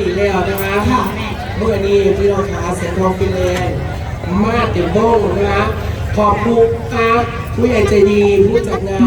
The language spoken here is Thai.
เขกีแล้วนะคะเมื่อนี้พี่น้องขาเสียงทองฟินแลนด์มาเต็มโบ้งนะคะขอบคุณครับผู้ใหญ่ใจดีผู้จัดงาน